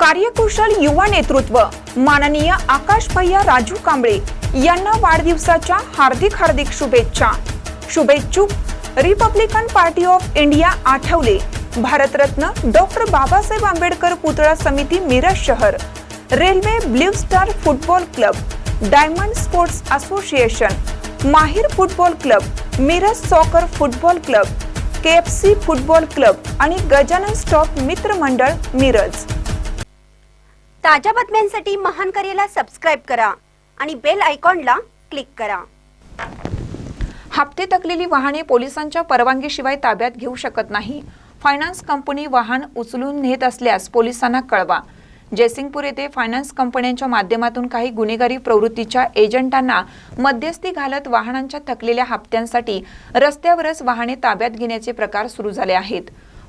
कार्यकुशल युवा नेतृत्व. माननीय आकाश भैया राजू कांबळे यांना वाढदिवसाच्या हार्दिक हार्दिक शुभेच्छा. शुभेच्छुक Republican Party of India Athawale. Bharat Ratna doctor Babasaheb Ambedkar पुतळा समिती मिरज शहर. Railway blue star football club diamond sports association Mahir football club Miraj soccer football club K F C football club आणि गजानन स्टॉप मित्रमंडळ मिरज. ताज्या बातम्यांसाठी महान करेला subscribe करा आणि बेल आयकॉनला क्लिक करा. हप्ते थकलेली वाहने पोलिसांच्या परवानगीशिवाय ताब्यात घेऊ शकत नाही. फायनान्स कंपनी वाहन उचलून नेत असल्यास पोलिसांना कळवा. जयसिंगपूर येथे फायनान्स कंपन्यांच्या माध्यमातून काही गुन्हेगारी प्रवृत्तीच्या एजंटांना मध्यस्थी घालत वाहनांच्या थकलेल्या हप्त्यांसाठी रस्त्यावरच वाहने ताब्यात घेण्याचे प्रकार सुरू झाले आहेत.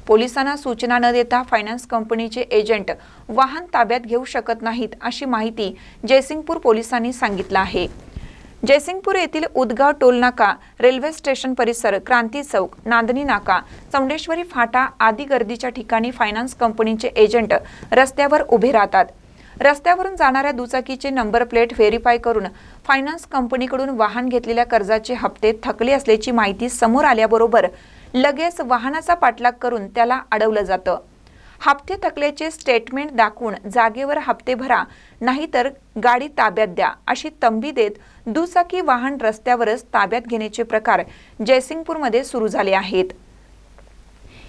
पोलिसांना सूचना न देता फायनान्स कंपनीचे एजंट वाहन ताब्यात घेऊ शकत नाहीत अशी माहिती जयसिंगपूर पोलिसांनी सांगितलं आहे. जयसिंगपूर येथील उदगाव टोलनाका रेल्वे स्टेशन परिसर क्रांती चौक नांदणी नाका चौंडेश्वरी फाटा आदी गर्दीच्या ठिकाणी फायनान्स कंपनीचे एजंट रस्त्यावर उभे राहतात. रस्त्यावरून जाणाऱ्या दुचाकीचे नंबर प्लेट व्हेरीफाय करून फायनान्स कंपनीकडून वाहन घेतलेल्या कर्जाचे हप्ते थकले असल्याची माहिती समोर आल्याबरोबर लगेच वाहनाचा पाठलाग करून त्याला अडवलं जातं. हप्ते थकल्याचे स्टेटमेंट दाखवून जागेवर हप्ते भरा नाहीतर गाडी ताब्यात द्या अशी तंबी देत दुचाकी वाहन रस्त्यावरच ताब्यात घेण्याचे प्रकार जयसिंगपूरमध्ये सुरू झाले आहेत.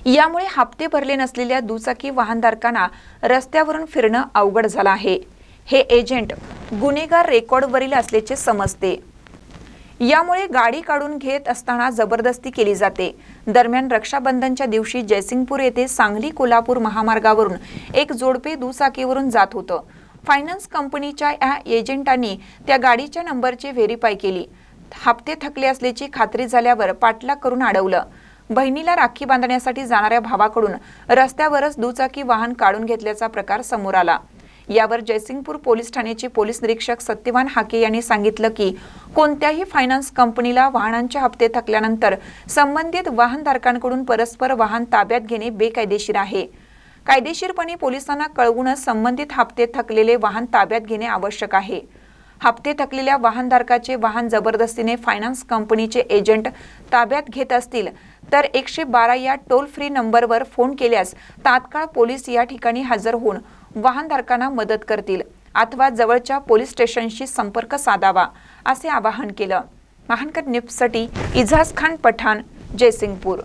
यामुळे हप्ते भरले नसलेल्या दुचाकी वाहनधारकांना रस्त्यावरून फिरणं अवघड झालं आहे. हे एजंट गुन्हेगार रेकॉर्डवरील असल्याचे समजते. यामुळे गाडी काढून घेत असताना जबरदस्ती केली जाते. दरम्यान रक्षाबंधनच्या दिवशी जयसिंगपूर येथे सांगली कोल्हापूर महामार्गावरून एक जोडपे दुचाकीवरून जात होतं. फायनान्स कंपनीच्या या एजंटांनी त्या गाडीच्या नंबरची व्हेरीफाय केली. हप्ते थकले असल्याची खात्री झाल्यावर पाठलाग करून अडवलं. बहिणीला राखी बांधण्यासाठी जाणाऱ्या भावाकडून रस्त्यावरच दुचाकी वाहन काढून घेतल्याचा प्रकार समोर आला. यावर जयसिंगपूर पोलीस ठाण्याचे पोलीस निरीक्षक सत्यवान हाके यांनी सांगितलं की कोणत्याही फायनान्स कंपनीला वाहनांचे हप्ते थकल्यानंतर संबंधित वाहनधारकांकडून परस्पर वाहन ताब्यात घेणे बेकायदेशीर आहे. कायदेशीरपणे पोलिसांना कळवूनच संबंधित हप्ते थकलेले वाहन ताब्यात घेणे आवश्यक आहे. हप्ते थकलेल्या वाहनधारकाचे वाहन जबरदस्तीने फायनान्स कंपनीचे एजंट ताब्यात घेत असतील तर एकशे बारा या टोल फ्री नंबरवर फोन केल्यास तात्काळ पोलीस या ठिकाणी हजर होऊन वाहनधारकांना मदत करतील. अथवा जवळच्या पोलीस स्टेशनशी संपर्क साधावा असे आवाहन केलं. महानकर निप्ससाठी इजाज खान पठाण जयसिंगपूर.